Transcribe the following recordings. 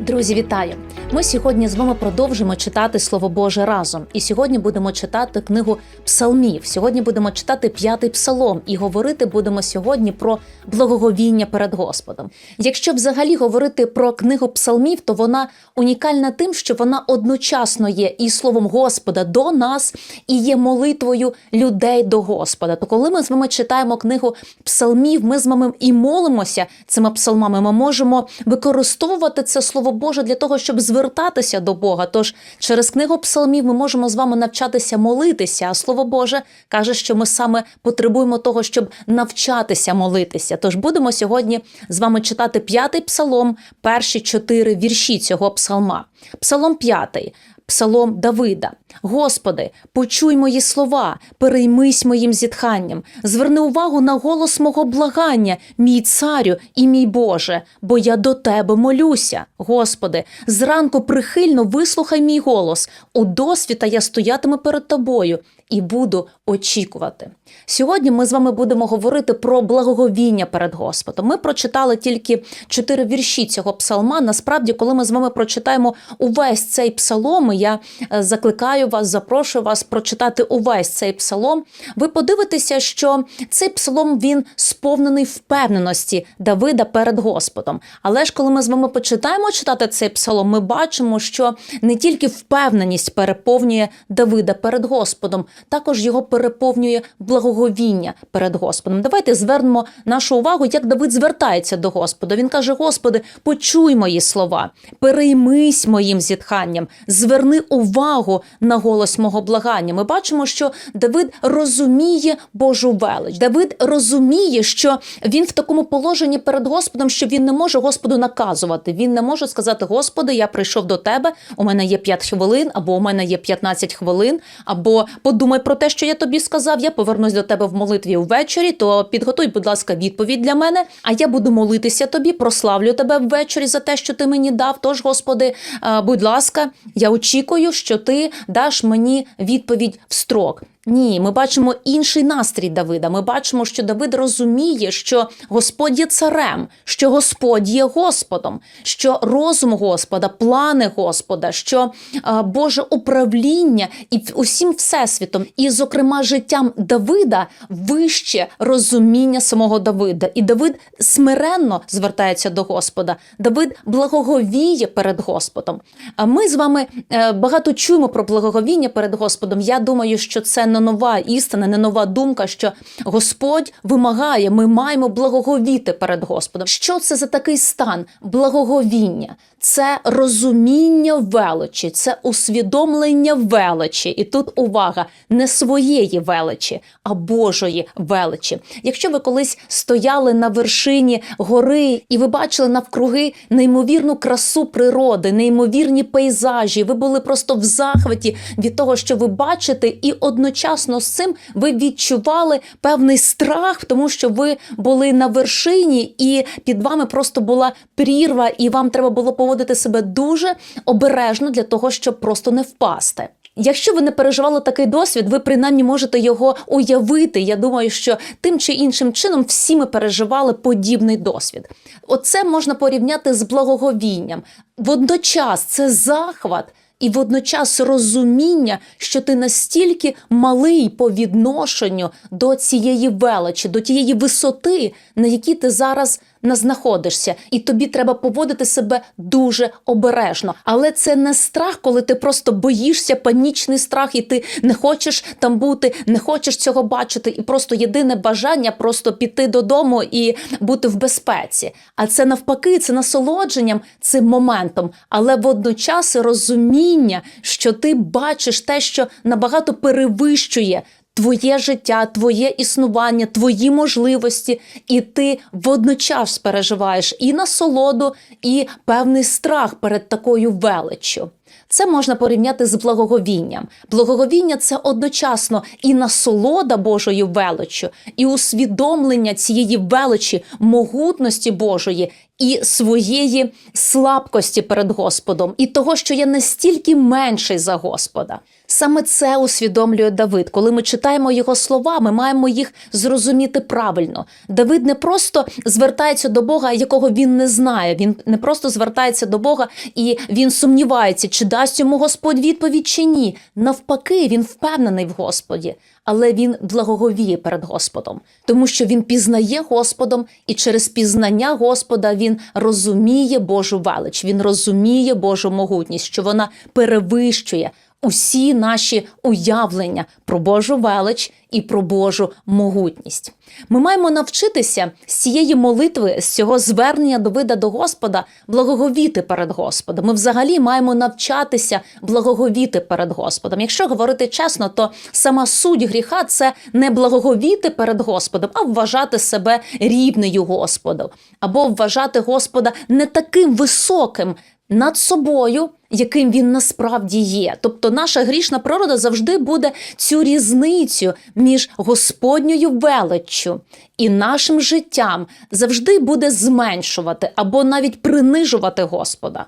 Друзі, вітаю! Ми сьогодні з вами продовжимо читати Слово Боже разом. І сьогодні будемо читати книгу Псалмів. Сьогодні будемо читати п'ятий псалом і говорити будемо сьогодні про благоговіння перед Господом. Якщо взагалі говорити про книгу псалмів, то вона унікальна тим, що вона одночасно є і словом Господа до нас, і є молитвою людей до Господа. То коли ми з вами читаємо книгу псалмів, ми з вами і молимося цими псалмами. Ми можемо використовувати це слово Боже для того, щоб звертатися до Бога. Тож через книгу псалмів ми можемо з вами навчатися молитися. А слово Боже каже, що ми саме потребуємо того, щоб навчатися молитися. Тож будемо сьогодні з вами читати п'ятий псалом, перші чотири вірші цього псалма. Псалом п'ятий. Псалом Давида. Господи, почуй мої слова, переймись моїм зітханням, зверни увагу на голос мого благання, мій царю і мій Боже, бо я до тебе молюся. Господи, зранку прихильно вислухай мій голос. У досвіта я стоятиму перед тобою і буду очікувати. Сьогодні ми з вами будемо говорити про благоговіння перед Господом. Ми прочитали тільки чотири вірші цього псалма. Насправді, коли ми з вами прочитаємо увесь цей псалом, я е, закликаю вас, запрошую вас прочитати увесь цей псалом. Ви подивитеся, що цей псалом він сповнений впевненості Давида перед Господом. Але ж коли ми з вами почитаємо читати цей псалом, ми бачимо, що не тільки впевненість переповнює Давида перед Господом, також його переповнює благоговіння перед Господом. Давайте звернемо нашу увагу, як Давид звертається до Господа. Він каже: Господи, почуй мої слова, переймись моїм зітханням, зверни увагу на голос мого благання. Ми бачимо, що Давид розуміє Божу велич. Давид розуміє, що він в такому положенні перед Господом, що він не може Господу наказувати. Він не може сказати: Господи, я прийшов до тебе. У мене є 5 хвилин, або у мене є 15 хвилин, або подумай про те, що я тобі сказав. Я повернусь до тебе в молитві ввечері. То підготуй, будь ласка, відповідь для мене. А я буду молитися тобі, прославлю тебе ввечері за те, що ти мені дав. Тож, Господи, е, будь ласка, я очікую, що ти даш мені відповідь в строк. Ні, ми бачимо інший настрій Давида. Ми бачимо, що Давид розуміє, що Господь є царем, що Господь є Господом, що розум Господа, плани Господа, що а, Боже управління і усім всесвітом, і, зокрема, життям Давида вище розуміння самого Давида. І Давид смиренно звертається до Господа. Давид благоговіє перед Господом. А ми з вами е, багато чуємо про благоговіння перед Господом. Я думаю, що це не нова істина, не нова думка, що Господь вимагає, ми маємо благоговіти перед Господом. Що це за такий стан благоговіння? Це розуміння величі, це усвідомлення величі. І тут увага не своєї величі, а Божої величі. Якщо ви колись стояли на вершині гори і ви бачили навкруги неймовірну красу природи, неймовірні пейзажі, ви були просто в захваті від того, що ви бачите, і одночасно з цим ви відчували певний страх, тому що ви були на вершині, і під вами просто була прірва, і вам треба було поводити себе дуже обережно для того, щоб просто не впасти. Якщо ви не переживали такий досвід, ви принаймні можете його уявити. Я думаю, що тим чи іншим чином всі ми переживали подібний досвід. Оце можна порівняти з благоговінням. Водночас це захват. І водночас розуміння, що ти настільки малий по відношенню до цієї величі, до тієї висоти, на якій ти зараз не знаходишся, і тобі треба поводити себе дуже обережно. Але це не страх, коли ти просто боїшся, панічний страх, і ти не хочеш там бути, не хочеш цього бачити, і просто єдине бажання просто піти додому і бути в безпеці. А це навпаки, це насолодженням цим моментом, але водночас розуміння, що ти бачиш те, що набагато перевищує твоє життя, твоє існування, твої можливості, і ти водночас переживаєш і насолоду, і певний страх перед такою величчю. Це можна порівняти з благоговінням. Благоговіння це одночасно і насолода Божою величчю, і усвідомлення цієї величі, могутності Божої і своєї слабкості перед Господом, і того, що я настільки менший за Господа. Саме це усвідомлює Давид. Коли ми читаємо його слова, ми маємо їх зрозуміти правильно. Давид не просто звертається до Бога, якого він не знає. Він не просто звертається до Бога і він сумнівається, чи дасть йому Господь відповідь чи ні. Навпаки, він впевнений в Господі, але він благоговіє перед Господом, тому що він пізнає Господом, і через пізнання Господа він розуміє Божу велич, він розуміє Божу могутність, що вона перевищує усі наші уявлення про Божу велич і про Божу могутність. Ми маємо навчитися з цієї молитви, з цього звернення Давида до Господа, благоговіти перед Господом. Ми взагалі маємо навчатися благоговіти перед Господом. Якщо говорити чесно, то сама суть гріха це не благоговіти перед Господом, а вважати себе рівнею Господу, або вважати Господа не таким високим над собою, яким він насправді є. Тобто наша грішна природа завжди буде цю різницю між Господньою величчю і нашим життям завжди буде зменшувати або навіть принижувати Господа.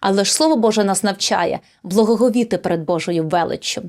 Але ж Слово Боже нас навчає благоговіти перед Божою величчю,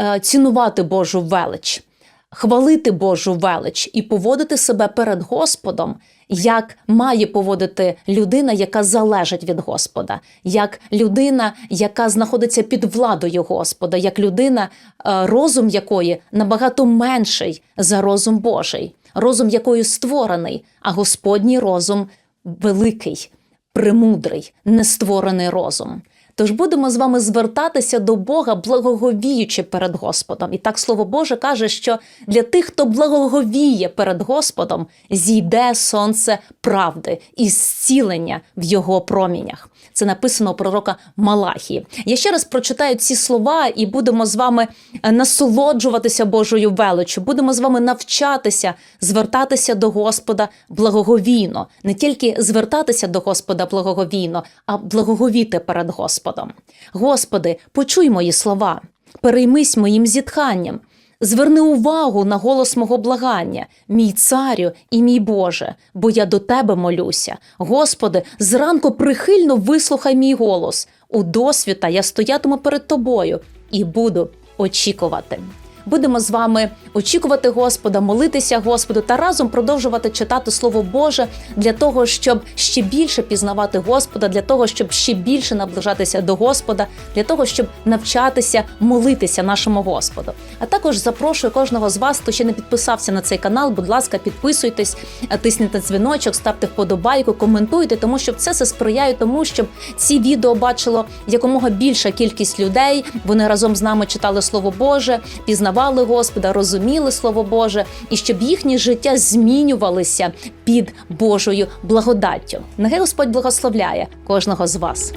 е, цінувати Божу велич, хвалити Божу велич і поводити себе перед Господом, як має поводити людина, яка залежить від Господа, як людина, яка знаходиться під владою Господа, як людина, е, розум якої набагато менший за розум Божий, розум якої створений, а Господній розум великий, премудрий, нестворений розум. Тож будемо з вами звертатися до Бога, благоговіючи перед Господом. І так слово Боже каже, що для тих, хто благоговіє перед Господом, зійде сонце правди і зцілення в його промінях. Це написано пророка Малахії. Я ще раз прочитаю ці слова і будемо з вами е, насолоджуватися Божою величчю. Будемо з вами навчатися звертатися до Господа благоговійно, не тільки звертатися до Господа благоговійно, а благоговіти перед Господом. Господи, почуй мої слова, переймись моїм зітханням. Зверни увагу на голос мого благання, мій царю і мій Боже, бо я до тебе молюся. Господи, зранку прихильно вислухай мій голос. У досвіта я стоятиму перед тобою і буду очікувати. Будемо з вами очікувати Господа, молитися Господу та разом продовжувати читати Слово Боже для того, щоб ще більше пізнавати Господа, для того, щоб ще більше наближатися до Господа, для того, щоб навчатися молитися нашому Господу. А також запрошую кожного з вас, хто ще не підписався на цей канал. Будь ласка, підписуйтесь, тисніть дзвіночок, ставте вподобайку, коментуйте, тому що це все сприяє тому, щоб ці відео бачило якомога більша кількість людей. Вони разом з нами читали Слово Боже, пізнавали Господа, розуміли Слово Боже, і щоб їхнє життя змінювалися під Божою благодаттю. Нехай Господь благословляє кожного з вас.